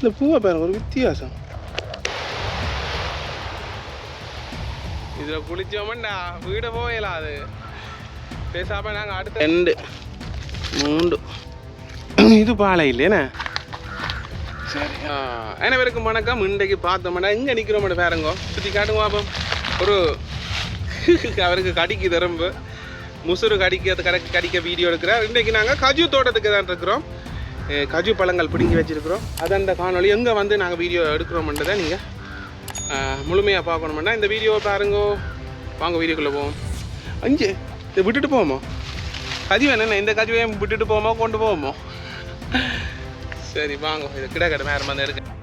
இந்த பூவை பாருங்க ஒரு வித்தியாசம். இதில் குளிச்சோமண்டா வீட போகலாம் அது. பேசாம நாங்கள் அடுத்த ரெண்டு மூன்று. இது பாலை இல்லையாண்ணே சரி அனைவருக்கும் வணக்கம். இன்றைக்கு பார்த்தோம்னா இங்கே நிற்கிறோம் பாருங்க சுற்றி காட்டுங்க பாப்போம். ஒரு அவருக்கு கடிக்கு திரும்ப. முசுறு கடிக்க கடிக்க கடிக்க வீடியோ எடுக்கிறார். இன்றைக்கு நாங்கள் கஜு தோட்டத்துக்கு தான் இருக்கிறோம். கஜு பழங்கள் பிடுங்கி வச்சுருக்கிறோம். அது அந்த காணொளி. எங்கே வந்து நாங்கள் வீடியோ எடுக்கிறோம்ன்றதை நீங்கள் முழுமையாக பார்க்கணுமெண்டா இந்த வீடியோவை பாருங்க. வாங்க வீடியோக்குள்ளே போவோம். அஞ்சு இதை விட்டுட்டு போவோமோ? கஜு என்னென்ன இந்த கஜுவையும் விட்டுட்டு போவோமோ கொண்டு போவோமோ? சரி வாங்க. இது கிட கிட வேறு மாதிரி எடுக்க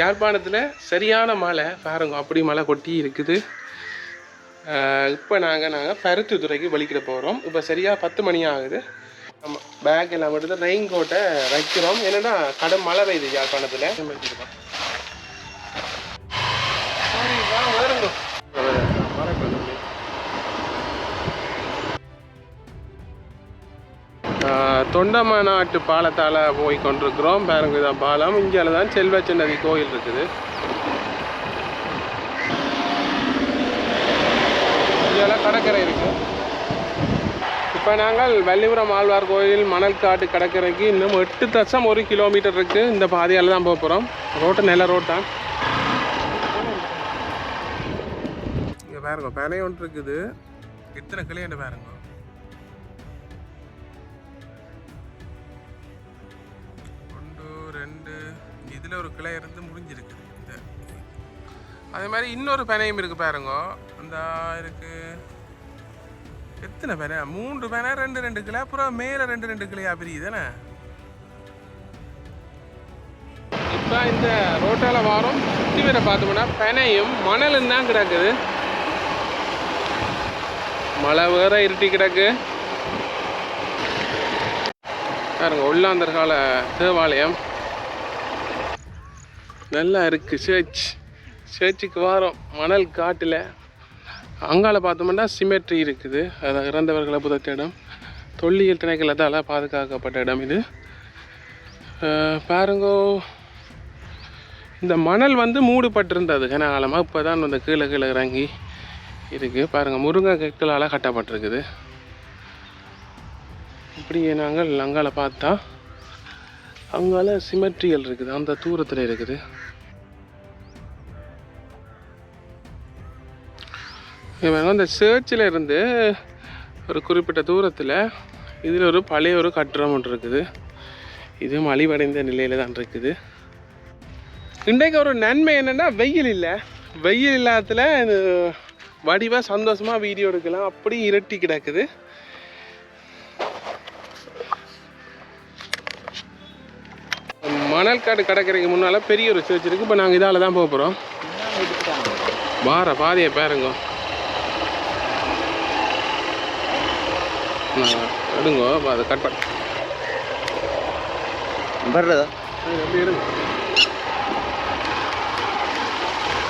யாழ்ப்பாணத்தில் சரியான மழை பாருங்க அப்படி மழை கொட்டி இருக்குது. இப்போ நாங்கள் நாங்கள் பருத்தித்துறைக்கு வலிக்கிட போகிறோம் இப்போ சரியாக பத்து மணி ஆகுது. நம்ம பேக் எல்லாம் மட்டும் ரெயின் கோட்டை வைக்கிறோம். என்னன்னா கடும் மழை பெய்யுது யாழ்ப்பாணத்தில் வச்சுருக்கோம். தொண்டம நாட்டு பாலத்தால் போய் கொண்டிருக்கிறோம். பாருங்க இதான் பாலம். இந்தியால தான் செல்வச்சன்னதி கோயில் இருக்குது. இந்தியாவில் கடற்கரை இருக்குது இப்போ நாங்கள் வள்ளிபுரம் ஆழ்வார் கோயில் மணல் காட்டு கடற்கரைக்கு இன்னும் எட்டு தசம் ஒரு கிலோமீட்டர் இருக்குது இந்த பாதையால் தான் போக போகிறோம் ரோட்டு நல்ல ரோட் தான். இங்கே பாருங்க பனை ஒன்று இருக்குது. எத்தனை கிளையண்டு பாருங்க. ஒன்று ரெண்டு இதில் ஒரு கிளை இருந்து முடிஞ்சிருக்கு. இந்த அதே மாதிரி இன்னொரு பனையும் இருக்குது பாருங்க. அந்த இருக்கு. எத்தனை பேனை? மூன்று பேனை ரெண்டு ரெண்டு கிளை அப்புறம் மேலே ரெண்டு ரெண்டு கிளையா? பிரியுதுதானே இப்போ இந்த ரோட்டால் வாரம் சுற்றி வர பார்த்தோம்னா பனையும் மணலும் தான் கிடக்குது. மழை வேற இருட்டி கிடக்கு. பாருங்க உள்ளாந்தர் கால தேவாலயம். நல்லா இருக்கு சர்ச் சர்ச்சுக்கு வாரம் மணல் காட்டில். அங்கால பார்த்தோம்னா சிமெட்ரி இருக்குது. அதான் இறந்தவர்களை புதைத்த இடம். தொல்லியல் திணைக்களத்தால் பாதுகாக்கப்பட்ட இடம் இது. பாருங்கோ. இந்த மணல் வந்து மூடுபட்டிருந்தது கனகாலமாக இப்போ தான் இந்த கீழே கீழே இறங்கி இருக்குது பாருங்கள் முருங்கை கற்களால் கட்டப்பட்டிருக்குது. இப்படியே நாங்கள் அங்கால பார்த்தா அங்கால சிமெட்ரியல் இருக்குது. அந்த தூரத்தில் இருக்குது. இவங்க அந்த சேர்ச்சில் இருந்து ஒரு குறிப்பிட்ட தூரத்தில் இதில் ஒரு பழைய ஒரு கட்டிடம் ஒன்று இருக்குது. இது மலிவடைந்த நிலையில் தான் இருக்குது. இன்றைக்கு ஒரு நன்மை என்னென்னா வெயில் இல்லை. வெயில் இல்லாததுல இது வடிவாக சந்தோஷமாக வீடியோ எடுக்கலாம். அப்படி இரட்டி கிடக்குது. மணல் காடு கடற்கரைக்கு முன்னால் பெரிய ஒரு சர்ச் இருக்குது இப்போ நாங்கள் இதால் தான் போக போகிறோம் வார பாதையை பாருங்க. எடுங்கோ அதை கட் பண்ண வர்றதா? எப்படி எடுங்க.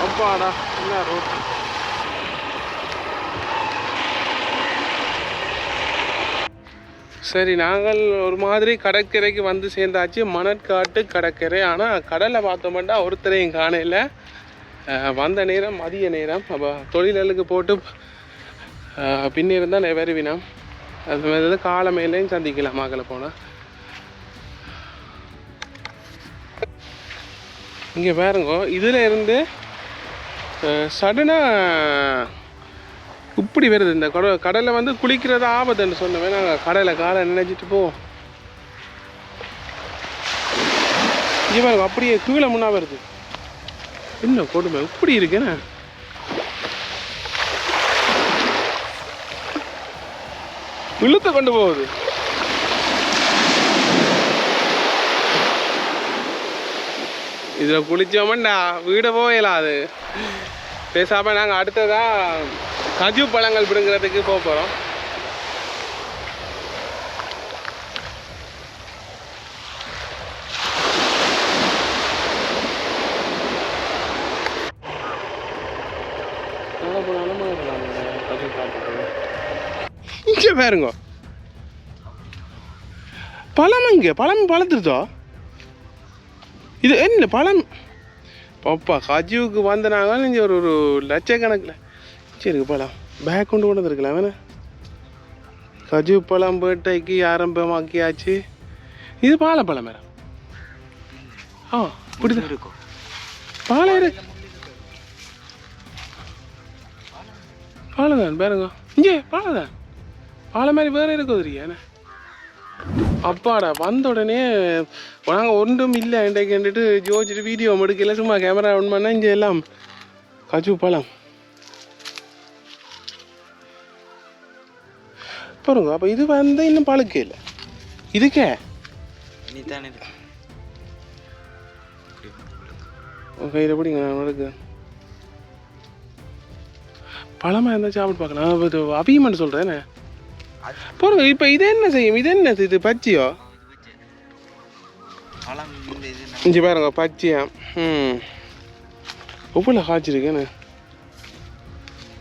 அப்பாடா என்ன ரோட் சரி நாங்கள் ஒரு மாதிரி கடற்கரைக்கு வந்து சேர்ந்தாச்சு. மணற்காட்டு கடற்கரை. ஆனால் கடலை பார்த்தோம்னா ஒருத்தரையும் காணல. வந்த நேரம் மதிய நேரம். அப்போ தொழிலுக்கு போட்டு பின்னிருந்தான் நெவருவினாம். அது மாதிரி காலை சந்திக்கலாம் மக்களை போனால் இங்கே பாருங்க இதில் இருந்து சடனாக இப்படி வருது இந்த கட கடலில் வந்து குளிக்கிறது ஆபத்துன்னு சொன்னவே நாங்கள் கடலை காலை நினைச்சிட்டு போவோம் இங்கே பாருங்க அப்படியே கீழே முன்னா வருது. என்ன கொடுமை இப்படி இருக்குண்ணே இழுத்து கொண்டு போகுது. இதில் குளிச்சோமண்டா வீட போகலாம் அது பேசாமல் நாங்கள் அடுத்ததாக கஜு பழங்கள் பிடுங்கிறதுக்கு போக போகிறோம் இங்கே பாருங்க. பழம் எங்க பழம் பழத்துருதோ? இது என்ன பழம்? பாப்பா கஜுவுக்கு வந்த நாங்கள் இங்கே ஒரு ஒரு லட்சக்கணக்கில். சரி பழம். பேக் கொண்டு கொண்டு வந்துருக்கலாம் வேணா கஜு பழம் பேட்டைக்கு ஆரம்பமாக்கியாச்சு. இது பாலப்பழம் மேடம். ஆ பிடிதான் இருக்கும். பாலை இருக்கு பாலதான் பாருங்க. இங்கே பாலதான் பாலை மாதிரி வேற இருக்குது என்ன அப்பாடா வந்த உடனே நாங்கள் ஒன்றும் இல்லை இன்றைக்கு கண்டுட்டு ஜோதிச்சுட்டு வீடியோ எடுக்கல சும்மா கேமரா ஆன் பண்ணால் இங்கே எல்லாம். கஜு பழம் பாருங்க அப்போ இது வந்து இன்னும் பழுக்க இல்லை. இதுக்கே? இருக்கு கையில் பிடிங்க நான் எடுக்கு பழமா இருந்தால் சாப்பிட்டு பார்க்கலாம். இது அபியமெண்ட் சொல்கிறேன் போடுங்க இப்போ இது என்ன செய்யும்? இது என்ன இது பச்சியோ இஞ்சி பாருங்க பச்சையா ம். எவ்வளோ காய்ச்சிருக்கேன்னு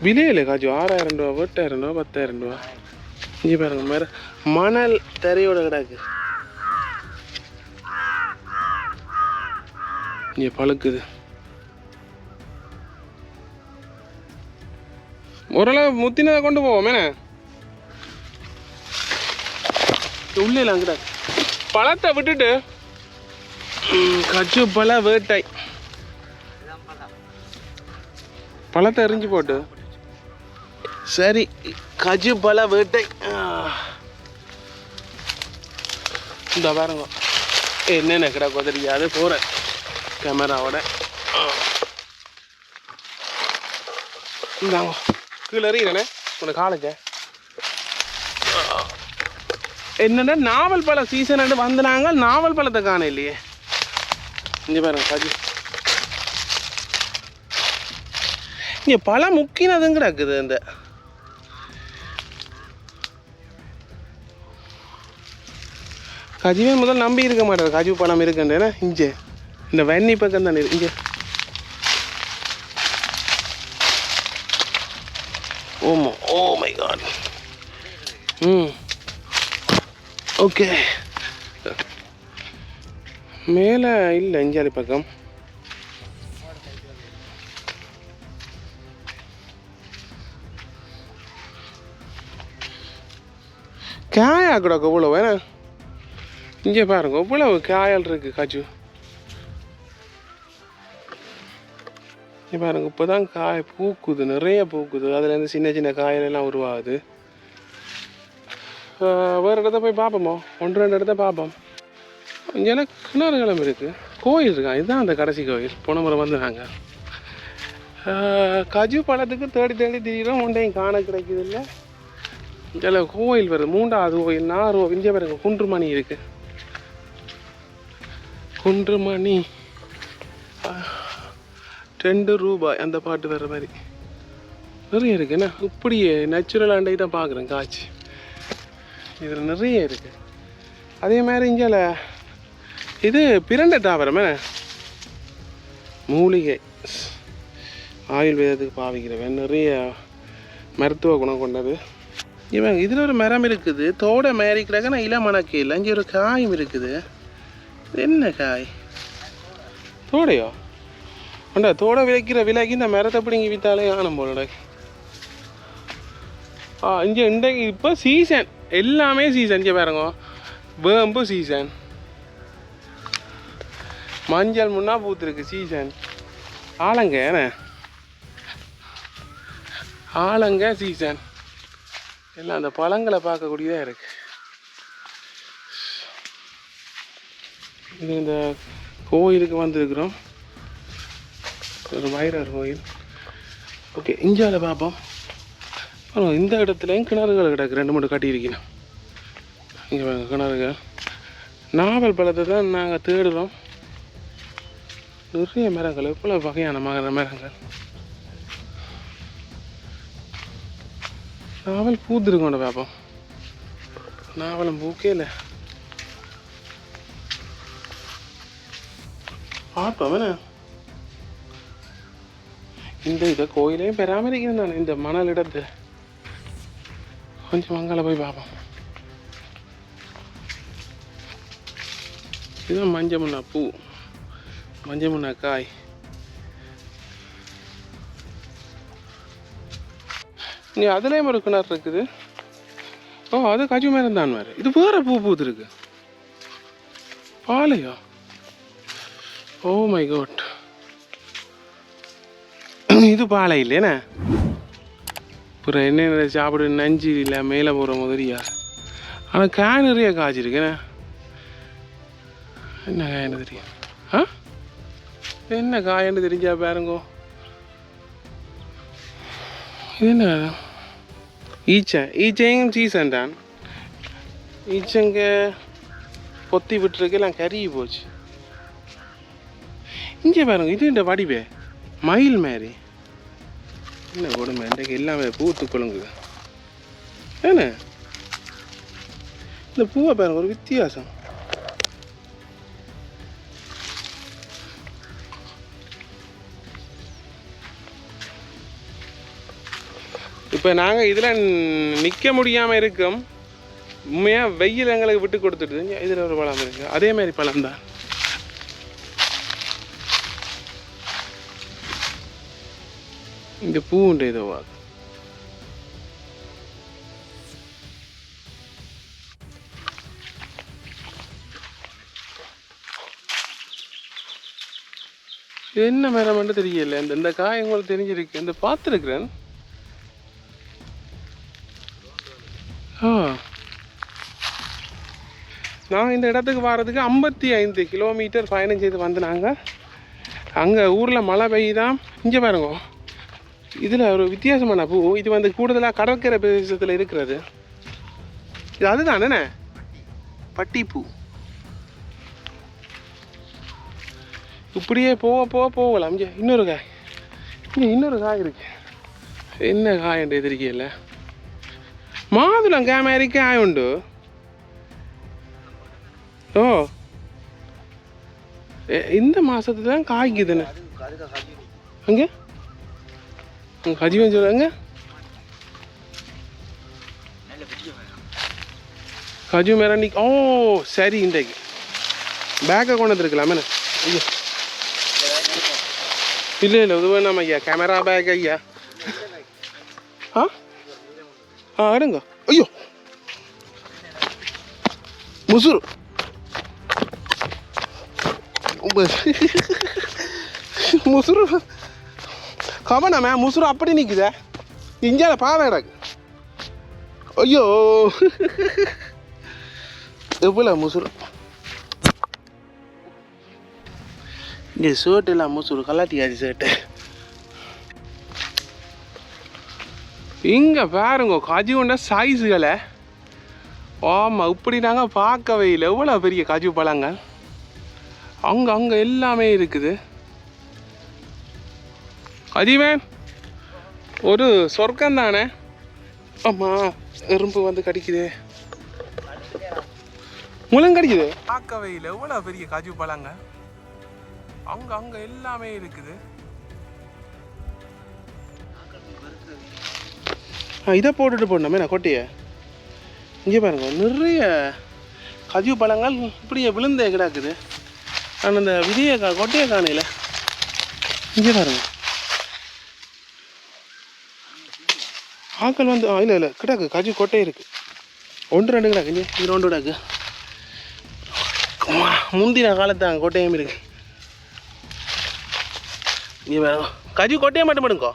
விலையில காய்ச்சி ஆறாயிரம் ரூபா எட்டாயிரம் ரூபா பத்தாயிரம் ரூபா. இஞ்சி பாருங்க மேல மணல் தரையோட கிடக்கு. இங்கே பழுக்குது. ஓரளவு முத்தினதை கொண்டு போவோம் என்ன? உள்ளே அங்கிட்ட பழத்தை விட்டுட்டு ம், கச்சு பழ வேட்டை. பழத்தை எரிஞ்சு போட்டு. சரி கஜு பல வேட்டை. இந்த பாருங்க. என்னென்ன கிடக்கும் தெரியாது போகிறேன் கேமராவோட. இந்தாங்க. கீழே எறிகிறேனே உனக்கு காலைக்கே என்னென்ன நாவல் பழ சீசன் வந்தாங்க நாவல் பழத்தை காண இல்லையே இங்கே பாருங்க கஜு இங்கே பழம் முக்கினதும் இந்த கஜுவே முதல் நம்பி இருக்க மாட்டார் கஜு பழம் இருக்குன்றேன்னா இங்கே. இந்த வெண்ணி பக்கம் தானே இங்கே. ஓமோ oh my god hmm okay. மேலே இல்லை இஞ்சாலி பக்கம். காயா கூட இவ்வளோ வேணா. இங்கே பாருங்க இவ்வளவு காயல் இருக்கு காஜு. இங்கே பாருங்க இப்போ தான் காய் பூக்குது நிறைய பூக்குது. அதுலேருந்து சின்ன சின்ன காயல் உருவாகுது. வேறு இடத்த போய் பார்ப்போமோ? ஒன்று ரெண்டு இடத்த பார்ப்போம். இங்கே கிணறு கிளம்பு இருக்குது கோயில் இருக்கா? இதுதான் அந்த கடைசி கோயில். போன முறை வந்து நாங்கள் கஜு பழத்துக்கு தேடி தேடி திரியிறோம். ஒன்றையும் காண கிடைக்கிது இல்லை இதில் கோயில் வருது. மூன்றாவது கோயில் நாறு கோயில். பாருங்க குன்றுமணி இருக்குது குன்றுமணி. ரெண்டு ரூபாய். அந்த பாட்டு வர்ற மாதிரி. நிறைய இருக்கு. என்ன? இப்படியே நேச்சுரல் அண்டை தான் பார்க்குறேன். காய்ச்சி இதில் நிறைய இருக்குது அதே மாதிரி இங்கே இது பிரண்டை தாவரம் மூலிகை. ஆயுர்வேதத்துக்கு பாவிக்கிறவன் நிறைய மருத்துவ குணம் கொண்டது. இவன் இதில் ஒரு மரம் இருக்குது. தோட மேரிக்கிறாங்க நான் இளமணக்கு இல்லை. இங்கே ஒரு காயும் இருக்குது. இது என்ன காய்? தோடையோ? அண்டா தோட விளைக்கிற விலைக்கு இந்த மரத்தை பிடிங்கி வித்தாலே ஆனம் போலடா. ஆ இங்கே இன்றைக்கு இப்போ சீசன் எல்லாமே சீசன் பாருங்க. வேம்பு சீசன் மஞ்சள் முன்னா பூத்துருக்கு சீசன் ஆலங்க என்ன? ஆலங்க சீசன் எல்லாம் அந்த பழங்களை பார்க்கக்கூடியதாக இருக்கு. இது இந்த கோயிலுக்கு வந்திருக்கிறோம். ஒரு வைரர் கோயில். ஓகே இந்தியாவில் பார்ப்போம். ஆனால் இந்த இடத்துலையும் கிணறுகள் கிடக்கு. ரெண்டு மூணு கட்டியிருக்கணும் இங்கே பாருங்க கிணறுகள் நாவல் பழத்தை தான் நாங்கள் தேடுறோம். நிறைய மரங்கள் எவ்வளோ வகையான மரங்கள். நாவல் பூத்துருக்கோண்ட பார்ப்போம் நாவலும் பூக்கே இல்லை. பார்ப்போம் என்ன? இந்த இதை கோயிலையும் பராமரிக்கணும் நான் இந்த மணல் இடத்து. கொஞ்சம் அங்கால போய் பார்ப்போம் இதுதான் மஞ்சள் முன்னா பூ. மஞ்சள் முன்னா காய். நீ அதுலேயும் ஒரு கிணறு இருக்குது. ஓ அது கஜு மரம் தான் வேறு. இது வேற பூ பூத்து இருக்கு பாலையா? ஓ மை காட் இது பாலை இல்லையண்ணே அப்புறம் என்ன சாப்பிடு நஞ்சு இல்லை மேலே போகிற மாதிரியா? ஆனால் காய் நிறைய காய்ச்சிருக்கேண்ணே என்ன? காயன்னு தெரியும்? ஆ? என்ன காயன்னு தெரிஞ்சா பாருங்கோ. இது என்ன? ஈச்சன் ஈச்சையும் சீசன் தான். ஈச்சங்க பொத்தி விட்டுருக்கு எல்லாம் கருகி போச்சு. இங்கே பாருங்க இது இந்த வடிவே? மயில் மாதிரி. என்ன கொடுமை இன்றைக்கு எல்லாமே பூத்து குலுங்குது. என்ன? இந்த பூவை பாருங்க ஒரு வித்தியாசம். இப்போ நாங்கள் இதில் நிற்க முடியாமல் இருக்கோம். உண்மையாக வெயில் எங்களுக்கு விட்டு கொடுத்துட்டு இதில் ஒரு பழம் இருக்குது அதே மாதிரி பழம் தான் இங்கே பூ உண்டு இதுவா இது என்ன மரம்னு தெரியல. இந்த இந்த காய் உங்களுக்கு தெரிஞ்சிருக்கு. இந்த பார்த்துருக்குறேன். ஆ. நான் இந்த இடத்துக்கு வர்றதுக்கு ஐம்பத்தி ஐந்து கிலோமீட்டர் பயணம் செய்து வந்து நாங்கள் அங்கே ஊரில் மழை பெய்யுதான் இங்கே பாருங்க. இதில் ஒரு வித்தியாசமான பூ. இது வந்து கூடுதலாக கடற்கரை பிரதேசத்தில் இருக்கிறது. இது அதுதானே பட்டிப்பூ. இப்படியே போக போக போகலாம். இங்கே இன்னொரு காய். இங்கே இன்னொரு காய் இருக்கு. என்ன காய் என்று எதிர்க்கையில் மாதுளம் காய் மாதிரி காய் உண்டு. ஓ. இந்த மாதத்துல தான் காய்க்குதுன்னு. அங்கே? கஜிவன் சொல்லுங்க கஜு மேரண்டி ஓ சரி இன்றைக்கு பேக்கை கொண்டு வந்துருக்கலாமே ஐயா. இல்லை இல்லை இது வேணாம் ஐயா. கேமரா பேக் ஐயா. ஆ? ஆ எடுங்க. ஐயோ. முசுறு. முசுறு. கவனமே முசுரு அப்படி நிற்குதே இங்கே பாவை எனக்கு. ஐயோ. எவ்வளோ முசுரு இங்கே ஷர்ட் எல்லாம் முசுரு கலாட்டிக்காது ஷர்ட்டு இங்கே பாருங்க காஜு கொண்ட சைஸுகளை ஆமாம் இப்படி நாங்கள் பார்க்கவே இல்லை. எவ்வளோ பெரிய காஜு பழங்கள்? அங்கே அங்கே எல்லாமே இருக்குது. அதிவேன். ஒரு சொர்க்கம் தானே அம்மா எறும்பு வந்து கடிக்குது. முழம் கடிக்குது? எவ்வளோ பெரிய காஜு பழங்க? அங்க அங்க எல்லாமே இருக்குது. ஆ இதை போட்டுட்டு போடணுமே நான் கொட்டையை. இங்கே பாருங்க நிறைய கஜு பழங்கள் இப்படியே விழுந்தே கிடக்குது. ஆனால் அந்த விதியை கொட்டையை காணையில இங்கே பாருங்க. ஆக்கள் வந்து ஆ இல்லை இல்லை கிடக்கு கஜு கொட்டை இருக்கு. ஒன்று ரெண்டு கிடக்கு இங்கே இது ரெண்டு கிடக்கு. முந்தின காலத்து கோட்டையும் இருக்கு. நீ பாருங்க கஜு கொட்டையை மட்டும் எடுங்கோ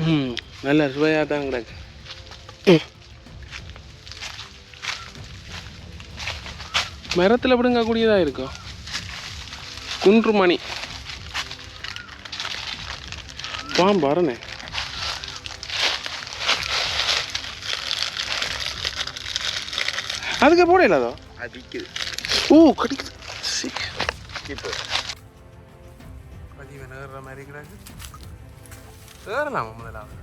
ம் நல்ல சுவையாக தான் கிடக்கு. மரத்தில் பிடுங்க கூடியதாக இருக்கும் குன்று மணி பாம்பு வரனே. அதுக்கு போட இல்லாதோ? அது விற்குது ஓ கடிக்குது. இப்போ பதிவு நேர்ற மாதிரி கிடக்கு. ஏறலாமா முதலாவது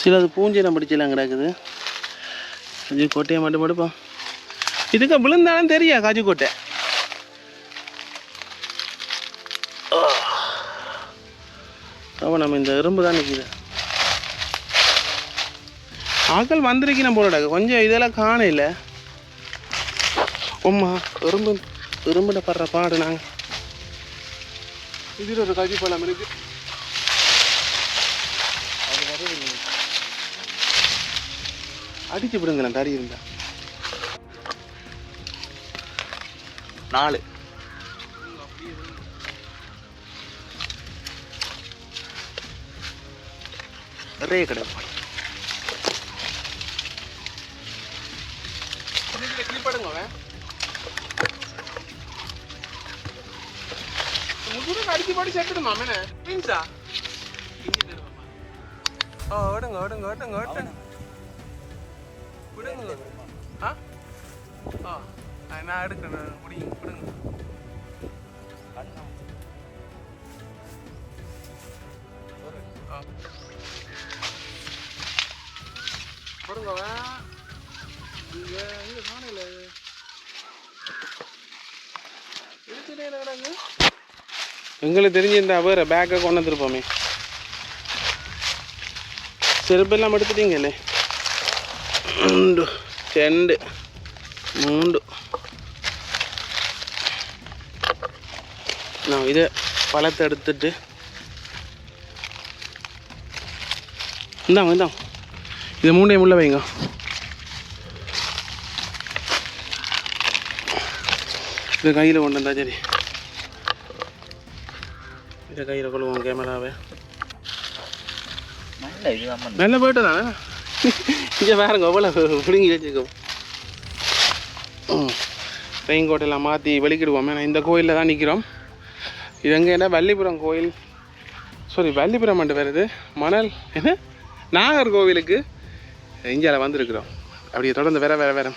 சிலது பூஞ்சைலாம் படிச்செல்லாம் கிடக்குது. காஜி கோட்டையை மட்டும் படுப்போம் இதுக்கு விழுந்தாலும் தெரியா காஜி கோட்டை? அப்போ நம்ம இந்த எறும்பு தான் நிற்கிது ஆக்கள் வந்திருக்கணும் போலடா கொஞ்சம் இதெல்லாம் காணையில் உம்மா எறும்பு எறும்புட படுற பாடு நாங்கள் இதில் ஒரு காஜி பழம் இருக்குது அது வருது அடிச்சு விடுங்களேன் தடி இருந்தா. நாலு. நிறைய கிடைக்கும் அடிச்சு போட்டு செத்துடுமா மேன ஓ ஓடுங்க ஓடுங்க ஓடுங்க ஓட்டுங்க நான் எடுக்கணும் முடியும் விடுங்க எங்களுக்கு தெரிஞ்சிருந்தா வேற பேக்கை கொண்டு வந்துருப்போமே செருப்பெல்லாம் எடுத்துட்டீங்கல்லே ரெண்டு ரெண்டு மூண்டு இதை பழத்தை எடுத்துட்டு. இந்தாங்க இந்தாங்க. இதை மூண்டையும் உள்ள வைங்க. இதை கையில் கொண்டு வந்தா சரி. இதை கையில் கொள்வோம் கேமராவை. நல்ல போயிட்டு தானே இங்கே பாருங்க எவ்வளோ பிடுங்கி வச்சுக்கோ ரெயின் கோட்டையெல்லாம் மாற்றி வெளிக்கிடுவோம் ஏன்னா இந்த கோயிலில் தான் நிற்கிறோம் இது எங்கே என்ன? வள்ளிபுரம் கோயில். சாரி வள்ளிபுரம் மண்டு வருது மணல். என்ன? நாகர்கோவிலுக்கு இந்தியாவில் வந்திருக்கிறோம். அப்படியே தொடர்ந்து வேற வேற வேற.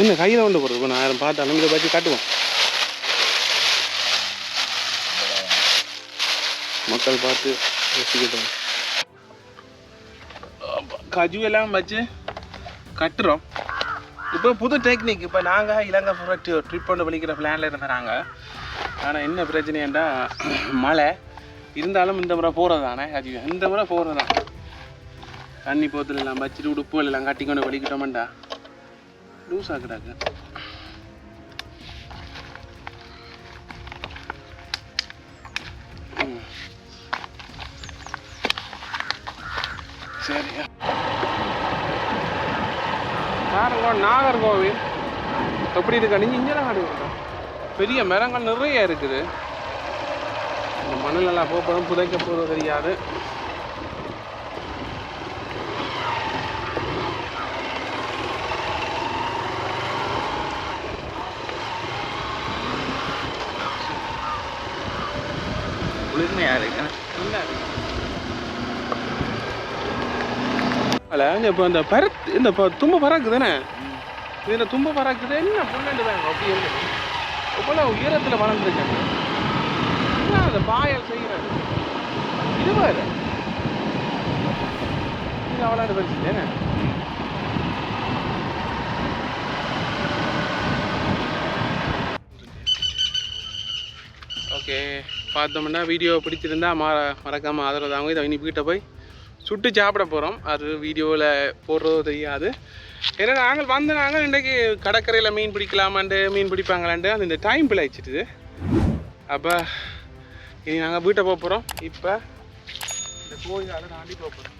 என்ன கையில் கொண்டு போகிறது நான் யாரும் பார்த்தாலும் இதை பற்றி காட்டுவோம். மக்கள் பார்த்து ரசிக்கட்டும். கஜு எல்லாம் வச்சு கட்டுறோம். இப்போ புது டெக்னிக் இப்போ நாங்கள் இலங்கை பூரா ட்ரிப் பண்ண வலிக்கிற பிளானில் இருந்தாங்க ஆனால் என்ன பிரச்சனைண்டா மழை. இருந்தாலும் இந்த முறை போகிறது தானே அது இந்த முறை போகிறது தான். தண்ணி போத்தில் எல்லாம் வச்சுட்டு உடுப்புகள் எல்லாம் கட்டிக்கொண்டு கொண்டு லூஸ் ஆகுறாங்க பாருங்க நாகர்கோவில். எப்படி இருக்கு? நீங்க இங்கே தான் பெரிய மரங்கள் நிறைய இருக்குது. இந்த மணலெல்லாம் போகிறோம் புதைக்க போகிறது தெரியாது. குளிர்மையா இருக்கு. அல்ல இப்போ இந்த பரத் இந்த தும்பை பறக்குது தானே இதில் தும்பை பறக்குது என்ன புல்லண்டு தான் அப்படி இருக்கு? இவ்வளோ உயரத்தில் வளர்ந்துருக்காங்க. என்ன அந்த பாயல் செய்கிறாங்க இது பாரு இது அவளாண்டு பரிசு தானே ஓகே பார்த்தோம்னா வீடியோ பிடிச்சிருந்தா மற மறக்காமல் ஆதரவு தாங்க. இதை இன்னைக்கு வீட்டை போய் சுட்டு சாப்பிட போகிறோம் அது வீடியோவில் போடுறதோ தெரியாது. ஏன்னா நாங்கள் வந்து நாங்கள் இன்றைக்கி கடற்கரையில் மீன் பிடிக்கலாமாண்டு மீன் பிடிப்பாங்களான்ட்டு அந்த இந்த டைம் பிழைச்சிட்டுது அப்போ இனி நாங்கள் வீட்டை போக போகிறோம் இப்போ இந்த கோயிலால் தாண்டி போக போகிறோம்